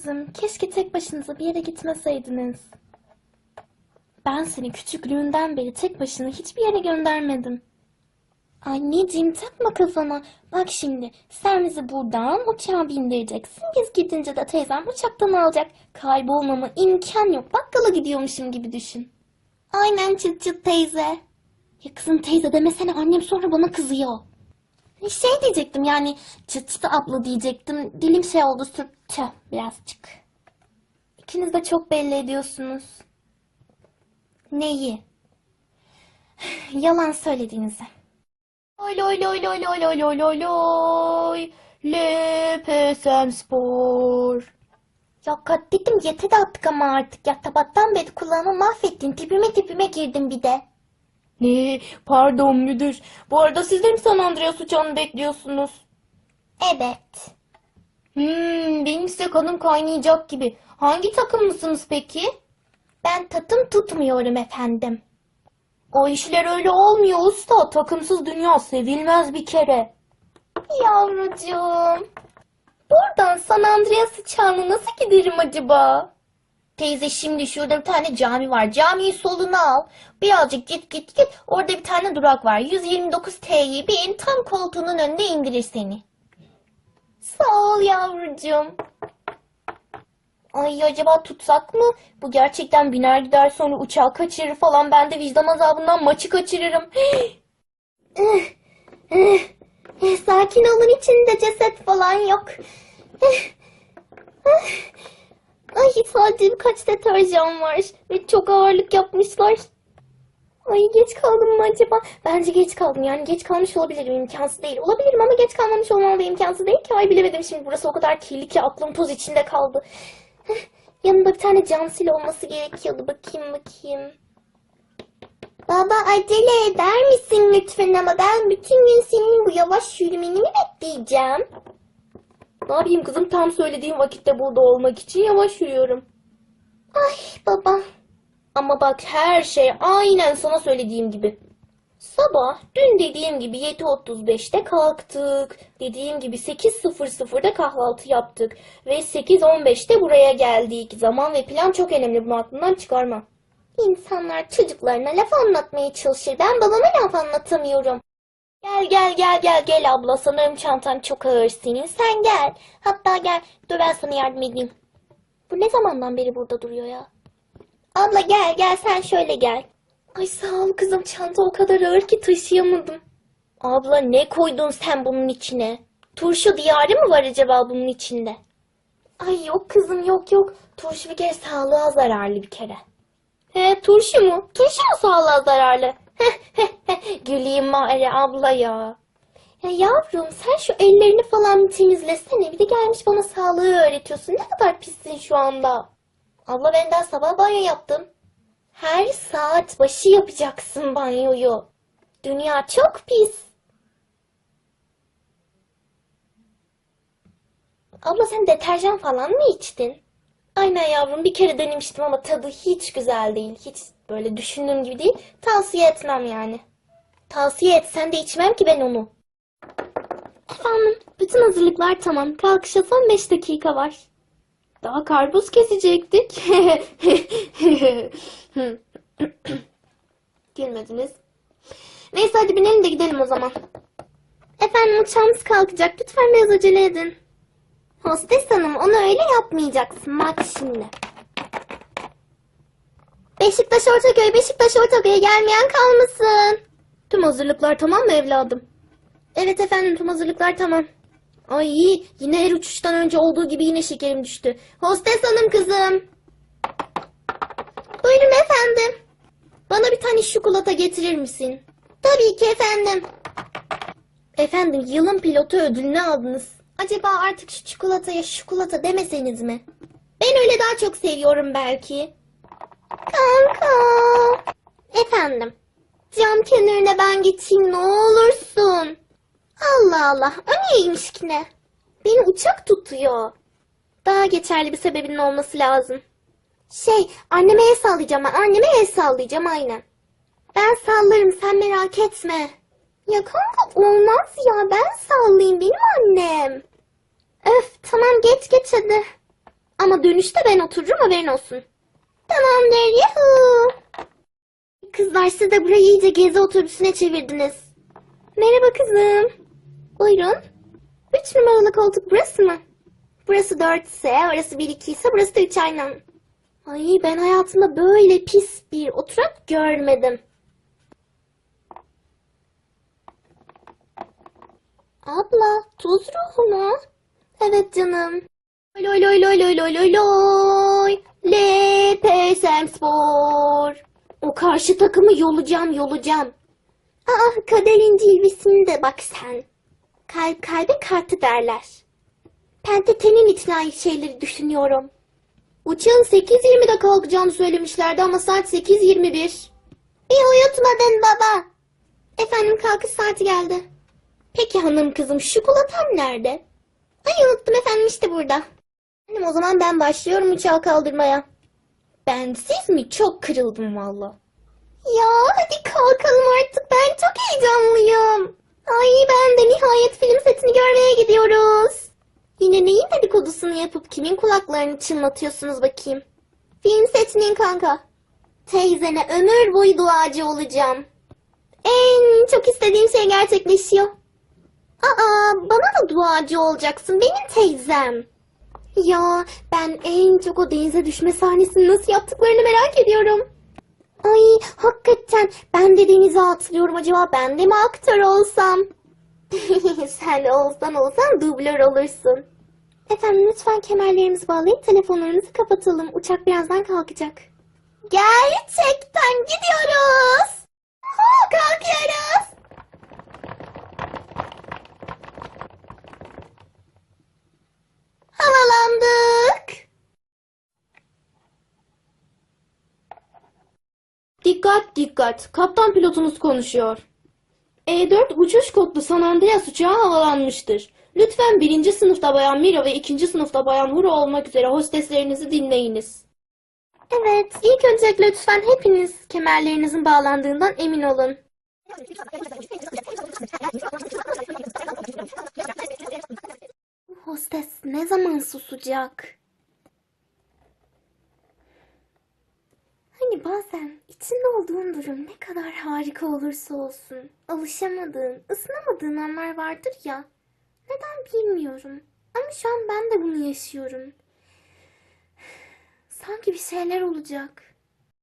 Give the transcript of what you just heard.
Kızım, keşke tek başınıza bir yere gitmeseydiniz. Ben seni küçüklüğünden beri tek başına hiçbir yere göndermedim. Anneciğim takma kafana. Bak şimdi sen bizi buradan uçağa bindireceksin. Biz gidince de teyzem uçaktan alacak. Kaybolmama imkan yok. Bakkala gidiyormuşum gibi düşün. Aynen çıt çıt teyze. Ya kızım teyze demesene annem sonra bana kızıyor. Şey diyecektim yani çıt çıt abla diyecektim. Dilim şey oldu sürttü birazcık. İkiniz de çok belli ediyorsunuz. Neyi? Yalan söylediğinizi. Oy loy loy loy loy loy loy loy loy. LPSM Spor. Ya kat dedim yeter artık ama artık. Ya tabaktan beri kulağımı mahvettin. Tipime tipime girdin bir de. Ne? Pardon müdür. Bu arada siz de mi San Andreas uçağını bekliyorsunuz? Evet. Hmm, benim ise kanım kaynayacak gibi. Hangi takımlısınız peki? Ben tatım tutmuyorum efendim. O işler öyle olmuyor usta. Takımsız dünya sevilmez bir kere. Yavrucuğum. Buradan San Andreas uçağına nasıl giderim acaba? Teyze şimdi şurada bir tane cami var. Camiyi soluna al. Birazcık git git git. Orada bir tane durak var. 129 T'yi bin tam koltuğunun önünde indirir seni. Sağ ol yavrucuğum. Ay acaba tutsak mı? Bu gerçekten biner gider sonra uçağı kaçırır falan. Ben de vicdan azabından maçı kaçırırım. Eh, Sakin olun içinde ceset falan yok. Ay sadece birkaç deterjan var ve çok ağırlık yapmışlar. Ay geç kaldım mı acaba? Bence geç kaldım yani geç kalmış olabilirim imkansız değil. Olabilirim ama geç kalmamış olmam da imkansız değil ki. Ay bilemedim şimdi burası o kadar kirli ki aklım toz içinde kaldı. Yanımda bir tane camsil olması gerekiyordu. Bakayım bakayım. Baba acele eder misin lütfen ama ben bütün gün senin bu yavaş yürümeni mi bekleyeceğim? Ne yapayım kızım tam söylediğim vakitte burada olmak için yavaş yürüyorum. Ay baba. Ama bak her şey aynen sana söylediğim gibi. Sabah dün dediğim gibi 7.35'te kalktık. Dediğim gibi 8.00'da kahvaltı yaptık. Ve 8.15'te buraya geldik. Zaman ve plan çok önemli bunu aklından çıkarma. İnsanlar çocuklarına laf anlatmaya çalışır. Ben babama laf anlatamıyorum. Gel gel gel gel gel abla sanırım çantan çok ağır senin. Sen gel. Hatta gel. Dur ben sana yardım edeyim. Bu ne zamandan beri burada duruyor ya? Abla gel gel sen şöyle gel. Ay sağ ol kızım çanta o kadar ağır ki taşıyamadım. Abla ne koydun sen bunun içine? Turşu diyarı mı var acaba bunun içinde? Ay yok kızım yok yok. Turşu bir kere sağlığa zararlı bir kere. He turşu mu? Turşu mu sağlığa zararlı? Güleyim bari abla ya. Ya yavrum sen şu ellerini falan bir temizlesene. Bir de gelmiş bana sağlığı öğretiyorsun. Ne kadar pissin şu anda. Abla ben daha sabah banyo yaptım. Her saat başı yapacaksın banyoyu. Dünya çok pis. Abla sen deterjan falan mı içtin? Aynen yavrum bir kere denemiştim ama tadı hiç güzel değil. Hiç böyle düşündüğüm gibi değil. Tavsiye etmem yani. Tavsiye etsen de içmem ki ben onu. Efendim, bütün hazırlıklar tamam. Kalkışa son 5 dakika var. Daha karpuz kesecektik. Gülmediniz. Neyse hadi binelim de gidelim o zaman. Efendim uçağımız kalkacak. Lütfen biraz acele edin. Hostes hanım onu öyle yapmayacaksın. Bak şimdi. Beşiktaş Ortaköy, Beşiktaş Ortaköy'e gelmeyen kalmasın. Tüm hazırlıklar tamam mı evladım? Evet efendim tüm hazırlıklar tamam. Ay yine her uçuştan önce olduğu gibi yine şekerim düştü. Hostes hanım kızım. Buyurun efendim. Bana bir tane şokolata getirir misin? Tabii ki efendim. Efendim yılın pilotu ödülünü aldınız. Acaba artık şu çikolataya çikolata demeseniz mi? Ben öyle daha çok seviyorum belki. Kanka. Efendim. Cam kenarına ben geçeyim ne olursun. Allah Allah. O neymiş ki ne? Beni uçak tutuyor. Daha geçerli bir sebebinin olması lazım. Şey, anneme el sallayacağım. Anneme el sallayacağım aynen. Ben sallarım sen merak etme. Ya kanka olmaz ya ben sallayayım benim annem. Öf tamam geç geç hadi. Ama dönüşte ben otururum haberin olsun. Tamamdır yuhu. Kızlar siz de burayı iyice gezi otobüsüne çevirdiniz. Merhaba kızım. Buyurun. Üç numaralı koltuk burası mı? Burası 4 ise, orası 1 2 ise burası da 3 aynen. Ay ben hayatımda böyle pis bir oturak görmedim. Abla, tuz ruhu mu? Evet canım. Loy loy loy loy loy loy loy. LPSM Spor. O karşı takımı yolacağım yolacağım. Aa kaderin cilvesini de bak sen. Kalp kalbe kartı derler. Ben de tenin için aynı şeyleri düşünüyorum. Uçağın 8.20'de kalkacağını söylemişlerdi ama saat 8.21. Bir uyutmadın baba. Efendim kalkış saati geldi. Peki hanım kızım çikolatam nerede? Ay unuttum efendim işte burada. Hanım o zaman ben başlıyorum uçağı kaldırmaya. Ben siz mi? Çok kırıldım valla. Ya hadi kalkalım artık ben çok heyecanlıyım. Ay ben de nihayet film setini görmeye gidiyoruz. Yine neyin dedikodusunu yapıp kimin kulaklarını çınlatıyorsunuz bakayım? Film setinin kanka. Teyzene ömür boyu duacı olacağım. En çok istediğim şey gerçekleşiyor. Aa, bana da duacı olacaksın benim teyzem. Ya ben en çok o denize düşme sahnesini nasıl yaptıklarını merak ediyorum. Ay hakikaten ben de denize atlıyorum acaba ben de mi aktör olsam? Sen olsan olsan dublör olursun. Efendim lütfen kemerlerimizi bağlayıp telefonlarımızı kapatalım. Uçak birazdan kalkacak. Gerçekten gidiyoruz. Ha, kalkıyoruz. Havalandık. Dikkat dikkat. Kaptan pilotunuz konuşuyor. E4 uçuş kodlu San Andreas uçağı havalanmıştır. Lütfen birinci sınıfta Bayan Mira ve ikinci sınıfta Bayan Huro olmak üzere hosteslerinizi dinleyiniz. Evet, ilk öncelikle lütfen hepiniz kemerlerinizin bağlandığından emin olun. Hostes ne zaman susacak? Hani bazen içinde olduğun durum ne kadar harika olursa olsun, alışamadığın, ısınamadığın anlar vardır ya. Neden bilmiyorum. Ama şu an ben de bunu yaşıyorum. Sanki bir şeyler olacak.